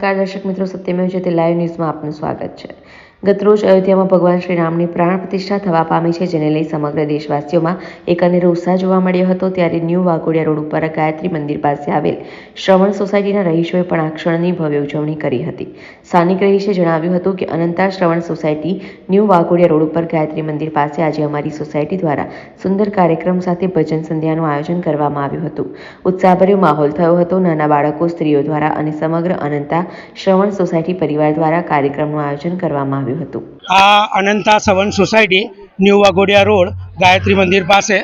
નમસ્કાર દર્શક મિત્રો સત્યમેવ જયતે લાઈવ ન્યૂઝમાં આપનું સ્વાગત છે. ગતરોજ અયોધ્યામાં ભગવાન શ્રી રામની પ્રાણ પ્રતિષ્ઠા થવા પામી છે, જેને લઈ સમગ્ર દેશવાસીઓમાં એક અનેરો ઉત્સાહ જોવા મળ્યો હતો. ત્યારે ન્યૂ વાઘોડિયા રોડ ઉપર ગાયત્રી મંદિર પાસે આવેલ શ્રવણ સોસાયટીના રહીશોએ પણ આ ક્ષણની ભવ્ય ઉજવણી કરી હતી. સ્થાનિક રહીશે જણાવ્યું હતું કે Ananta Shravan society new Waghodia road ઉપર ગાયત્રી મંદિર પાસે આજે અમારી સોસાયટી દ્વારા સુંદર કાર્યક્રમ સાથે ભજન સંધ્યાનું આયોજન કરવામાં આવ્યું હતું. ઉત્સાહભર્યો માહોલ થયો હતો. નાના બાળકો, સ્ત્રીઓ દ્વારા અને સમગ્ર અનંતા શ્રવણ સોસાયટી પરિવાર દ્વારા કાર્યક્રમનું આયોજન કરવામાં આવ્યું હતું. આ Ananta Savan society new Waghodia road Gayatri Mandir પાસે.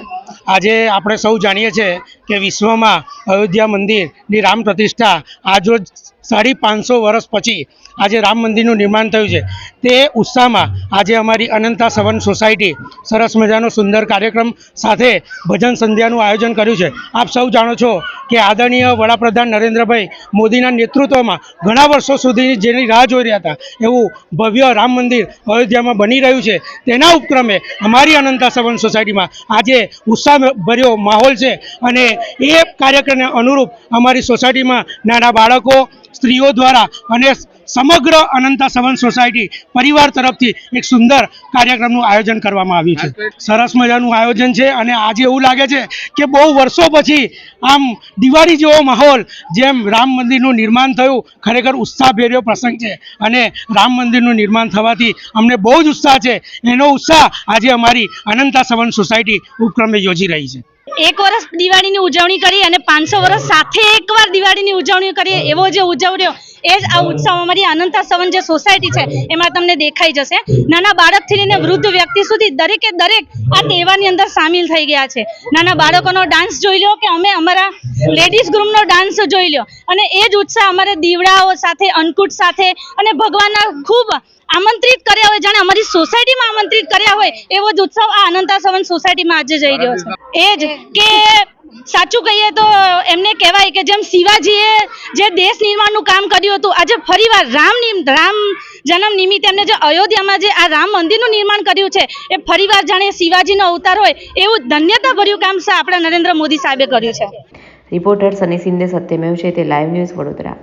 આજે આપણે સૌ જાણીએ છીએ કે વિશ્વમાં અયોધ્યા મંદિરની રામ પ્રતિષ્ઠા આજરોજ સાડી પાંચસો વર્ષ પછી આજે રામ મંદિરનું નિર્માણ થયું છે. તે ઉત્સાહમાં આજે અમારી અનંતા સવન સોસાયટી સરસ મજાનો સુંદર કાર્યક્રમ સાથે ભજન સંધ્યાનું આયોજન કર્યું છે. આપ સૌ જાણો છો કે આદરણીય વડાપ્રધાન નરેન્દ્રભાઈ મોદીના નેતૃત્વમાં ઘણા વર્ષો સુધી જેની રાહ જોઈ રહ્યા હતા. એવું ભવ્ય રામ મંદિર અયોધ્યામાં બની રહ્યું છે. તેના ઉપક્રમે અમારી અનંતા સવન સોસાયટીમાં આજે ઉત્સાહભર્યો માહોલ છે અને એ કાર્યક્રમને અનુરૂપ અમારી સોસાયટીમાં નાના બાળકો સ્ત્રીઓ દ્વારા અને સમગ્ર અનંતા સવન સોસાયટી પરિવાર તરફથી એક સુંદર કાર્યક્રમનું આયોજન કરવામાં આવ્યું છે. સરસ મજાનું આયોજન છે અને આજે એવું લાગે છે કે બહુ વર્ષો પછી આમ દિવાળી જેવો માહોલ જેમ રામ મંદિરનું નિર્માણ થયું ખરેખર ઉત્સાહભેર્યો પ્રસંગ છે અને રામ મંદિરનું નિર્માણ થવાથી અમને બહુ જ ઉત્સાહ છે. એનો ઉત્સાહ આજે અમારી અનંતા સવન સોસાયટી ઉપક્રમે યોજી રહી છે. એક વર્ષ દિવાળીની ઉજવણી કરી અને પાંચસો વર્ષ સાથે એકવાર દિવાળીની ઉજવણી કરીએ એવો જે ઉજવણીઓ એ જ આ ઉત્સવ અમારી અનંતા સવન જે સોસાયટી છે, એમાં તમને દેખાઈ જશે. નાના બાળકથી લઈને વૃદ્ધ વ્યક્તિ સુધી દરેકે દરેક આ તહેવારની અંદર સામેલ થઈ ગયા છે. નાના બાળકોનો ડાન્સ જોઈ લો કે અમે અમારા લેડીઝ ગ્રુપનો ડાન્સ જોઈ લો. અને એ જ ઉત્સાહ અમારે દીવડાઓ સાથે, અન્નકૂટ સાથે અને ભગવાનના ખૂબ આમંત્રિત કર્યા હોય, જાણે અમારી સોસાયટીમાં આમંત્રિત કર્યા હોય, એવો જ ઉત્સવ આ અનંતા સવન સોસાયટીમાં આજે જઈ રહ્યો છે. એ જ કે સાચું કહીએ તો એમને કહેવાય કે જેમ શિવાજીએ જે દેશ નિર્માણનું કામ કર્યું હતું, આજે ફરીવાર રામ રામ જન્મ નિમિત્તે એમને જે અયોધ્યામાં જે આ રામ મંદિરનું નિર્માણ કર્યું છે, એ ફરીવાર જાણે શિવાજીનો અવતાર હોય એવું ધન્યતાભર્યું કામ છે આપણા નરેન્દ્ર મોદી સાહેબે કર્યું છે. Reporter Sunny Sindhe Satyamev Jayate live news Vadodara.